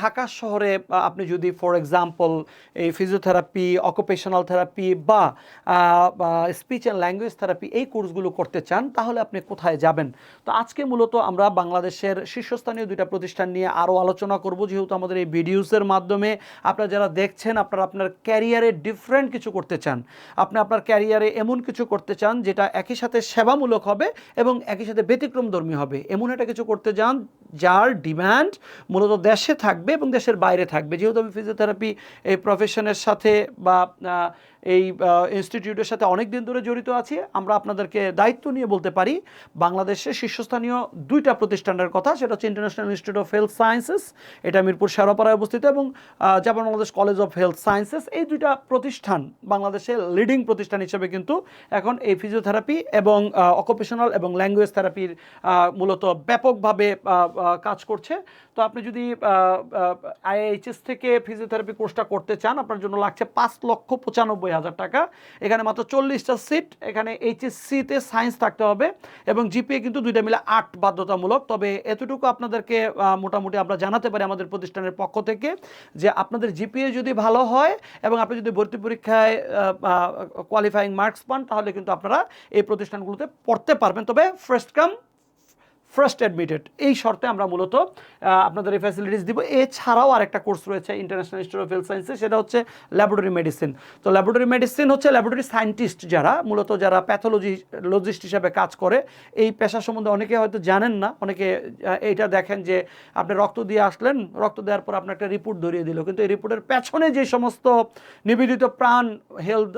ঢাকা শহরে আপনি যদি ফর এক্সাম্পল এই ফিজিওথেরাপি অকুপেশনাল থেরাপি বা স্পিচ অ্যান্ড ল্যাঙ্গুয়েজ থেরাপি এই কোর্সগুলো করতে চান, তাহলে আপনি কোথায় যাবেন? তো আজকে মূলত আমরা বাংলাদেশের শীর্ষস্থানীয় দুইটা প্রতিষ্ঠান নিয়ে আরও আলোচনা করব, যেহেতু আমাদের এই ভিডিওসের মাধ্যমে আপনারা যারা দেখছেন, আপনারা আপনার ক্যারিয়ারে ডিফারেন্ট কিছু করতে চান। আপনি আপনার ক্যারিয়ারে এমন কিছু করতে চান, যেটা একই সাথে সেবামূলক হবে এবং একই সাথে ব্যতিক্রমধর্মী হবে। এমন একটা কিছু করতে চান যার ডিমান্ড মূলত দেশে থাকবে এবং দেশের বাইরে থাকবে। যেহেতু আমি ফিজিওথেরাপি এই প্রফেশনের সাথে বা এই ইনস্টিটিউটের সাথে অনেক দিন ধরে জড়িত আছি। আমরা আপনাদেরকে দায়িত্ব নিয়ে বলতে পারি, বাংলাদেশের শীর্ষস্থানীয় দুইটা প্রতিষ্ঠানের কথা, সেটা হচ্ছে International Institute of Health Sciences এটা মিরপুর শেরাপাড়ায় অবস্থিত, এবং Japan Bangladesh College of Health Sciences এই দুইটা প্রতিষ্ঠান বাংলাদেশের লিডিং প্রতিষ্ঠান হিসেবে কিন্তু এখন এই ফিজিওথেরাপি এবং অকুপেশনাল এবং ল্যাঙ্গুয়েজ থেরাপির মূলত ব্যাপকভাবে কাজ করছে। তো আপনি যদি আইএইচএস থেকে ফিজিওথেরাপি কোর্সটা করতে চান, আপনার জন্য লাগছে পাঁচ লক্ষ পঁচানব্বই হাজার টাকা। এখানে মাত্র চল্লিশটা সিট এখানে এইচএসসিতে সায়েন্স থাকতে হবে এবং জিপিএ কিন্তু দুইটা মিলে আট বাধ্যতামূলক। তবে এতটুকু আপনাদেরকে মোটামুটি আমরা জানাতে পারি আমাদের প্রতিষ্ঠানের পক্ষ থেকে যে আপনাদের জিপিএ যদি ভালো হয় এবং আপনি যদি ভর্তি পরীক্ষায় কোয়ালিফাইং মার্কস পান, তাহলে কিন্তু আপনারা এই প্রতিষ্ঠানগুলোতে পড়তে পারবেন। তবে ফার্স্ট কাম ফার্স্ট অ্যাডমিটেড এই শর্তে আমরা মূলত আপনাদের এই ফ্যাসিলিটিস দিব। এছাড়াও আরেকটা কোর্স রয়েছে ইন্টারন্যাশনাল ইনস্টিটিউট অফ হেলথ সায়েন্সে সেটা হচ্ছে ল্যাবরেটরি মেডিসিন তো ল্যাবরেটরি মেডিসিন হচ্ছে ল্যাবরেটরি সায়েন্টিস্ট যারা, মূলত যারা প্যাথোলজি লজিস্ট হিসাবে কাজ করে। এই পেশা সম্বন্ধে অনেকে হয়তো জানেন না, অনেকে এইটা দেখেন যে আপনি রক্ত দিয়ে আসলেন, রক্ত দেওয়ার পর আপনার একটা রিপোর্ট ধরিয়ে দিল। কিন্তু এই রিপোর্টের পেছনে যে সমস্ত নিবেদিত প্রাণ হেলথ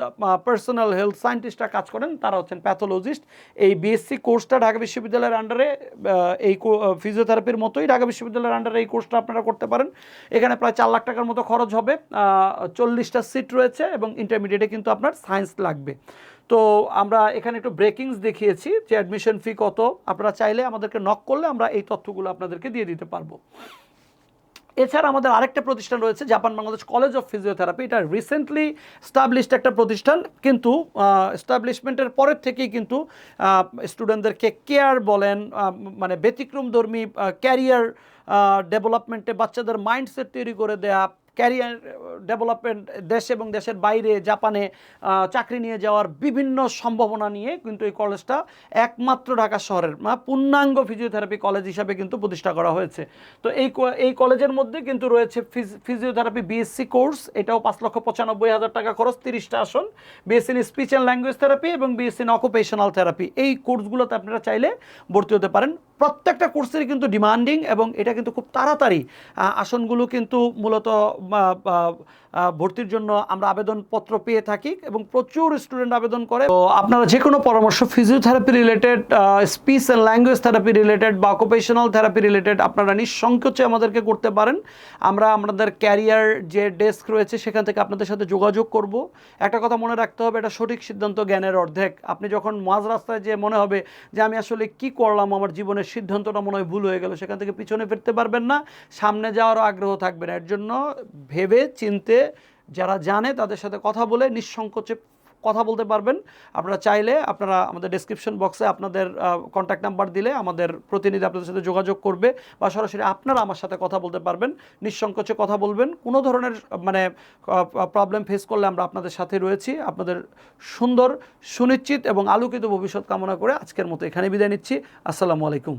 পার্সোনাল হেলথ সায়েন্টিস্টরা কাজ করেন, তারা হচ্ছেন প্যাথোলজিস্ট এই বিএসসি কোর্সটা ঢাকা বিশ্ববিদ্যালয়ের আন্ডারে এই ফিজিওথেরাপির মতোই ঢাকা বিশ্ববিদ্যালয়ের আন্ডারে এই কোর্সটা আপনারা করতে পারেন। এখানে প্রায় চার লাখ টাকার মতো খরচ হবে। চল্লিশটা সিট রয়েছে এবং ইন্টারমিডিয়েটে কিন্তু আপনার সায়েন্স লাগবে। তো আমরা এখানে একটু ব্রেকিংস দেখিয়েছি যে অ্যাডমিশন ফি কত। আপনারা চাইলে আমাদেরকে নক করলে আমরা এই তথ্যগুলো আপনাদেরকে দিয়ে দিতে পারব। এছাড়া আমাদের আরেকটা প্রতিষ্ঠান রয়েছে, Japan Bangladesh College of Physiotherapy. এটা রিসেন্টলি স্টাবলিশড একটা প্রতিষ্ঠান, কিন্তু স্টাবলিশমেন্টের পরের থেকেই কিন্তু স্টুডেন্টদেরকে কেয়ার বলেন মানে ব্যতিক্রমধর্মী ক্যারিয়ার ডেভেলপমেন্টে বাচ্চাদের মাইন্ডসেট তৈরি করে দেয়া ক্যারিয়ার ডেভেলপমেন্ট দেশ এবং দেশের বাইরে জাপানে চাকরি নিয়ে যাওয়ার বিভিন্ন সম্ভাবনা নিয়ে কিন্তু এই কলেজটা একমাত্র ঢাকা শহরের মানে পূর্ণাঙ্গ ফিজিওথেরাপি কলেজ হিসাবে কিন্তু প্রতিষ্ঠা করা হয়েছে। তো এই এই কলেজের মধ্যে কিন্তু রয়েছে ফিজিওথেরাপি বিএসসি কোর্স এটাও পাঁচ লক্ষ পঁচানব্বই হাজার টাকা খরচ, তিরিশটা আসন BSc speech and language therapy এবং বিএসসি অকুপেশনাল থেরাপি এই কোর্সগুলোতে আপনারা চাইলে ভর্তি হতে পারেন। প্রত্যেকটা কোর্সেরই কিন্তু ডিমান্ডিং এবং এটা কিন্তু খুব তাড়াতাড়ি আসনগুলো কিন্তু মূলত ভর্তির জন্য আমরা আবেদনপত্র পেয়ে থাকি এবং প্রচুর স্টুডেন্ট আবেদন করে। তো আপনারা যে কোনো পরামর্শ physiotherapy related speech and language therapy related বা অকুপেশনাল থেরাপি রিলেটেড আপনারা নিঃসংকোচে আমাদেরকে করতে পারেন। আমরা আমাদের ক্যারিয়ার যে ডেস্ক রয়েছে সেখান থেকে আপনাদের সাথে যোগাযোগ করব। একটা কথা মনে রাখতে হবে, এটা সঠিক সিদ্ধান্ত জ্ঞানের অর্ধেক। আপনি যখন মাঝ রাস্তায় যে মনে হবে যে আমি আসলে কি করলাম আমার জীবনের সিদ্ধান্তটা মনে হয় ভুল হয়ে গেল, সেখান থেকে পিছনে ফিরতে পারবেন না, সামনে যাওয়ারও আগ্রহ থাকবে না। এর জন্য ভেবে চিনতে যারা জানে তাদের সাথে কথা বলে নিঃসংকোচে কথা বলতে পারবেন। আপনারা চাইলে আপনারা আমাদের ডেসক্রিপশন বক্সে আপনাদের কন্ট্যাক্ট নাম্বার দিলে আমাদের প্রতিনিধি আপনাদের সাথে যোগাযোগ করবে বা সরাসরি আপনারা আমার সাথে কথা বলতে পারবেন। নিঃসংকোচে কথা বলবেন। কোনো ধরনের মানে প্রবলেম ফেস করলে আমরা আপনাদের সাথে রয়েছি। আপনাদের সুন্দর, সুনিশ্চিত এবং আলোকিত ভবিষ্যৎ কামনা করে আজকের মতো এখানে বিদায় নিচ্ছি। আসসালামু আলাইকুম।